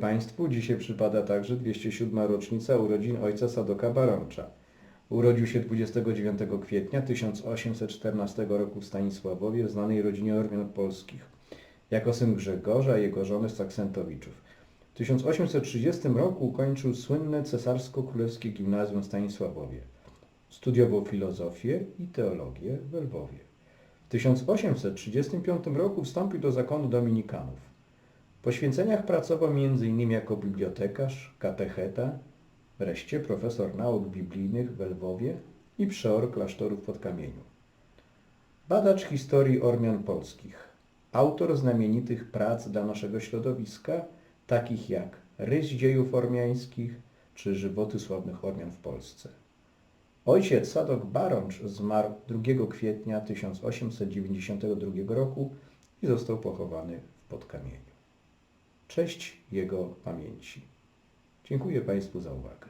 Państwu, dzisiaj przypada także 207. rocznica urodzin ojca Sadoka Barącza. Urodził się 29 kwietnia 1814 roku w Stanisławowie w znanej rodzinie Ormian Polskich. Jako syn Grzegorza i jego żony Saksentowiczów. W 1830 roku ukończył słynne cesarsko-królewskie gimnazjum w Stanisławowie. Studiował filozofię i teologię w Lwowie. W 1835 roku wstąpił do zakonu dominikanów. Po święceniach pracował m.in. jako bibliotekarz, katecheta, wreszcie profesor nauk biblijnych w Lwowie i przeor klasztoru w Podkamieniu. Badacz historii Ormian polskich, autor znamienitych prac dla naszego środowiska, takich jak Rys dziejów ormiańskich czy Żywoty sławnych Ormian w Polsce. Ojciec Sadok Barącz zmarł 2 kwietnia 1892 roku i został pochowany w Podkamieniu. Cześć jego pamięci. Dziękuję Państwu za uwagę.